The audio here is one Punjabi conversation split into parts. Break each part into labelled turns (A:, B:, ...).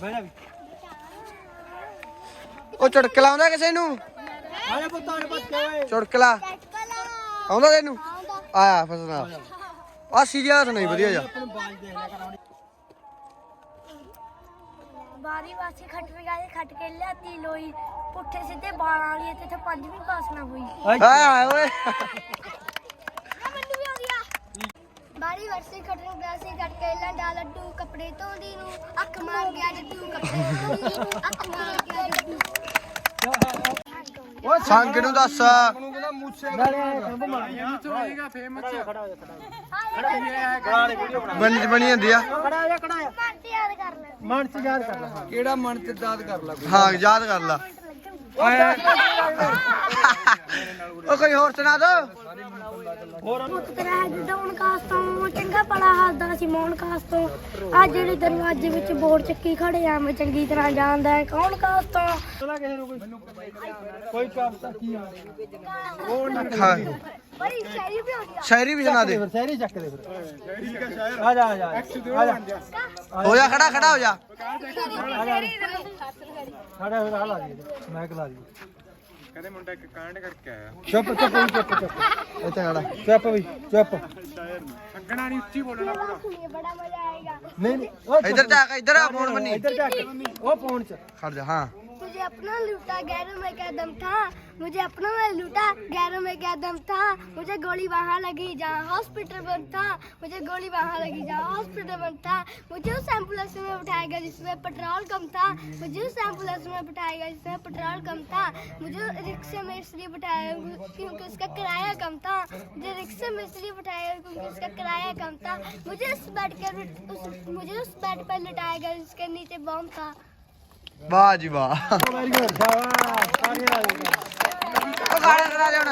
A: ਬਹਿ ਜਾ ਵੀ।
B: ਉਹ ਚੁਟਕਲਾ ਆਉਂਦਾ ਕਿਸੇ ਨੂੰ?
A: ਆਲੇ ਪੁੱਤਾਂ ਨੇ ਬੱਚੇ ਓਏ
B: ਚੁਟਕਲਾ ਆਉਂਦਾ ਤੈਨੂੰ? ਆਇਆ ਫਸਣਾ ਆ ਸੀਰੀਅਸ ਨਹੀਂ ਵਧੀਆ ਜਾ।
C: ਬਾਰੀ ਵਾਸੀ ਖੱਟ ਲਗਾਏ ਖੱਟ ਕੇ ਲਿਆਤੀ ਲੋਈ। ਪੁੱਠੇ ਸਿੱਧੇ ਬਾਲਾਂ ਵਾਲੀ ਇੱਥੇ ਤੇ ਪੰਜਵੀਂ ਪਾਸ ਨਾ ਹੋਈ।
A: ਹਾਏ
B: ਹਾਏ ਓਏ।
C: ਬਾਰੀ ਵਾਸੀ ਖੱਟ ਲਗਾਏ ਖੱਟ ਕੇ ਲੈਂਦਾ ਲੱਡੂ ਕੱਪੜੇ ਧੋਂਦੀ ਨੂੰ ਅੱਖ ਮਾਰ ਗਿਆ ਜੱਟੂ ਕੱਪੜੇ ਧੋਂਦੀ ਨੂੰ ਅੱਖ ਮਾਰ ਗਿਆ ਜੱਟੂ।
B: ਸੰਗ ਨੂੰ ਦੱਸ।
A: ਨਾਲੇ ਆਏ ਖੰਭ ਮਾਰੀਆਂ ਹੋਏਗਾ ਫੇਮਸ ਖੜਾ ਹੋ ਜਾ ਖੜਾ ਹੋ ਜਾ ਖੜਾ ਨੇ ਵੀਡੀਓ ਬਣਾ
B: ਬਣੀ ਬਣੀ ਜਾਂਦੀ ਆ।
A: ਖੜਾ ਹੋ ਜਾ ਖੜਾ ਹੋ ਜਾ
C: ਮਨ ਯਾਦ ਕਰ ਲੈ।
A: ਮਨ ਚ ਯਾਦ ਕਰ ਲੈ।
B: ਕਿਹੜਾ ਮਨ ਦਾਦ ਕਰ ਲਾ ਹਾਂ ਯਾਦ ਕਰ ਲਾ। ਉਹ ਕੋਈ ਹੋਰ ਸੁਣਾ ਦੋ।
C: ਪੁੱਤ ਤੇਰਾ ਹੈ ਡਾਉਨ ਕਾਸ ਤੋਂ ਚੰਗਾ ਪੜਾ ਹੱਸਦਾ ਸੀ ਮੌਨ ਕਾਸ ਤੋਂ। ਆ ਜਿਹੜੇ ਦਰਵਾਜ਼ੇ ਵਿੱਚ ਬੋਰਡ ਚੱਕੀ ਖੜੇ ਆ ਮੈਂ ਚੰਗੀ ਤਰ੍ਹਾਂ ਜਾਣਦਾ ਹੈ। ਕੌਣ ਕਾਸ ਤੋਂ?
A: ਸੁਣਾ ਕਿਸੇ ਨੂੰ ਕੋਈ? ਕੋਈ ਕਵਿਤਾ ਕੀ ਆ?
B: ਹਾਂ।
C: ਬੜੀ ਸ਼ਾਇਰੀ ਵੀ ਹੋ ਗਿਆ
B: ਸ਼ਾਇਰੀ ਵੀ ਸੁਣਾ ਦੇ।
A: ਫਿਰ ਸ਼ਾਇਰੀ ਚੱਕ ਦੇ ਫਿਰ। ਆ ਜਾ ਆ ਜਾ ਆ ਜਾ।
B: ਹੋ ਜਾ ਖੜਾ ਖੜਾ ਹੋ ਜਾ।
A: ਖੜਾ ਹੋ ਲਾ ਦੀ। ਮੈਂ ਕਲਾ ਦੀ
D: ਕਹਿੰਦੇ ਮੁੰਡਾ ਇੱਕ ਕਾਂਡ ਕਰਕੇ ਆਇਆ।
A: ਚੁੱਪ ਚੁੱਪ ਵੀ ਚੁੱਪ ਚੁੱਪ।
B: ਇੱਥੇ ਖੜਾ।
A: ਚੁੱਪ ਵੀ ਚੁੱਪ।
D: ਸੰਗਣਾ ਨਹੀਂ ਉੱਚੀ ਬੋਲਣਾ ਪੂਰਾ।
C: ਸੁਣੀਏ ਬੜਾ ਮਜ਼ਾ ਆਏਗਾ
A: ਨਹੀਂ ਨਹੀਂ
B: ਇੱਧਰ ਜਾ ਕੇ ਇੱਧਰ ਆ ਫੋਨ ਬੰਨੀ
A: ਇੱਧਰ ਜਾ ਕੇ। ਉਹ ਫੋਨ ਚ।
B: ਖੜ ਜਾ ਹਾਂ।
C: अपना लूटा, गैरों में क्या दम था? मुझे अपना में लूटा, गैरों में क्या दम था? मुझे गोली वहाँ लगी जहाँ हॉस्पिटल बंद था। मुझे गोली वहाँ लगी जहाँ हॉस्पिटल बंद था। मुझे उस एंबुलेंस में उठाया गया जिसमें पेट्रोल कम था। मुझे उस एंबुलेंस में बिठाया गया जिसमें पेट्रोल कम था। मुझे रिक्शे में इसलिए बिठाया क्योंकि उसका किराया कम था। मुझे रिक्शे में इसलिए बिठाया क्योंकि उसका किराया कम था। मुझे उस बेड के मुझे उस बेड पर लिटाया गया जिसके नीचे बम था।
B: ਵਾਹ ਜੀ ਵਾਹ।
A: ਵੈਰੀ ਗੁੱਡ ਸ਼ਾਬਾਸ਼ ਤਾੜੀਆਂ ਲਾ ਦੇ
B: ਉਹ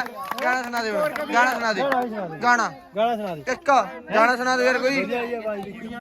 B: ਗਾਣਾ ਸੁਣਾ ਦੇ ਹੁਣ ਗਾਣਾ ਸੁਣਾ ਦੇ ਹੁਣ ਗਾਣਾ ਸੁਣਾ ਦੇ ਗਾਣਾ
A: ਗਾਣਾ। ਸੁਣਾ ਦੇ।
B: ਇੱਕ ਗਾਣਾ ਸੁਣਾ ਦੇ ਯਾਰ ਕੋਈ।